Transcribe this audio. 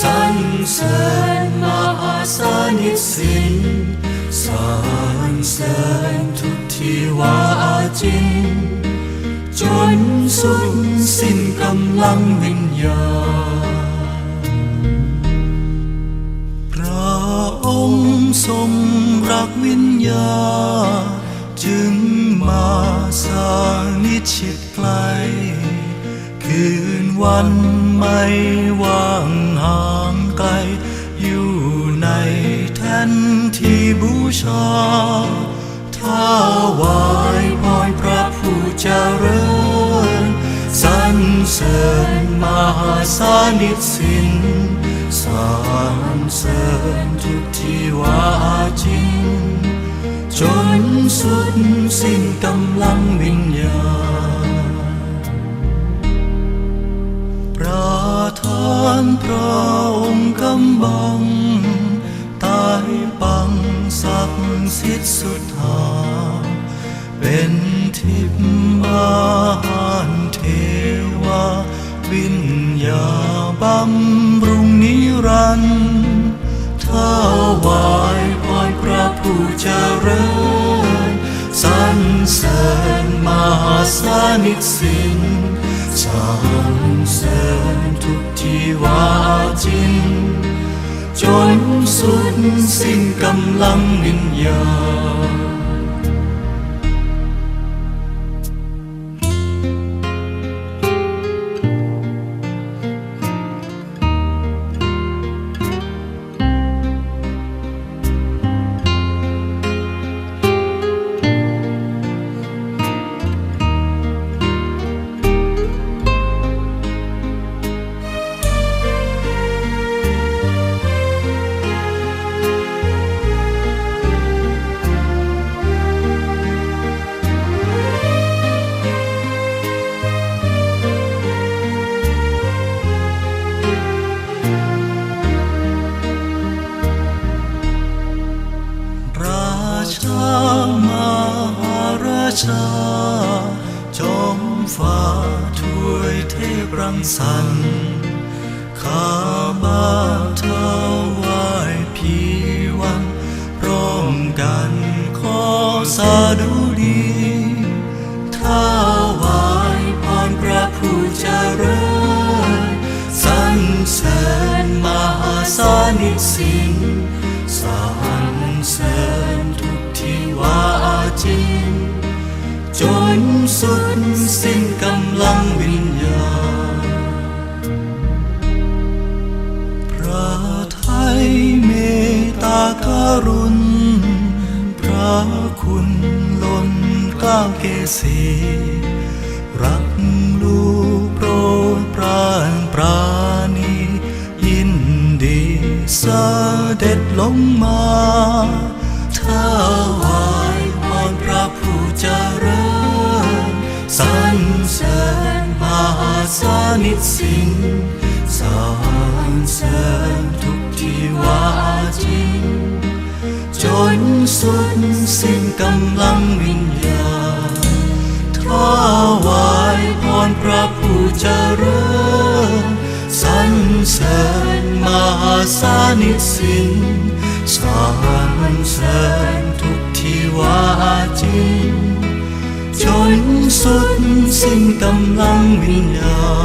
สรรเสริญมหาสนิสินสรรเสริญทุกที่ว่าจิน จนสุดสิ้นกำลังวิญญาณพระองค์ทรงรักวิญญาณจึงมาสานิชิดไกล คืนวันไม่ว่างห่างไกล อยู่ในแท่นที่บูชาท้าวายพรพระผู้เจริญสรรเสริญมหาสานิสินสรรเสริญทุกที่ว่าจริง จนสุดสิ้นกำลังวิญ พระองค์กำบัง ตายปังศักดิ์สิทธิ์สุดหา เป็นทิพย์อาหารเทวาวิญญาบำรุงนิรันดร์ถวายพรพระผู้เจริญสรรเสริญมหาสนิทสินสร จริงจนสุดสิ้ ฟ้าถวยเทพรังสรรค์ข้ามาถวายพีวันร้อมกันขอสาดุดีถวายพรพระผู้เจริญสรรเสริญมหาสานิสินสรรเสริญทุกที่ว่าจริงจนสุด คุณล้นกล้าวเกษีรักลูกโปรดปรานปราณียินดีเสด็จลงมาถวายพรพระผู้เจริญสรรเสริญมหาสนิทสิน กำลังวิญญาณถวายพรพระผู้เจริญสรรเสริญมหาสานิสินสรรเสริญทุกที่ว่าจริงจนสุดสิ้นกำลังวิญญา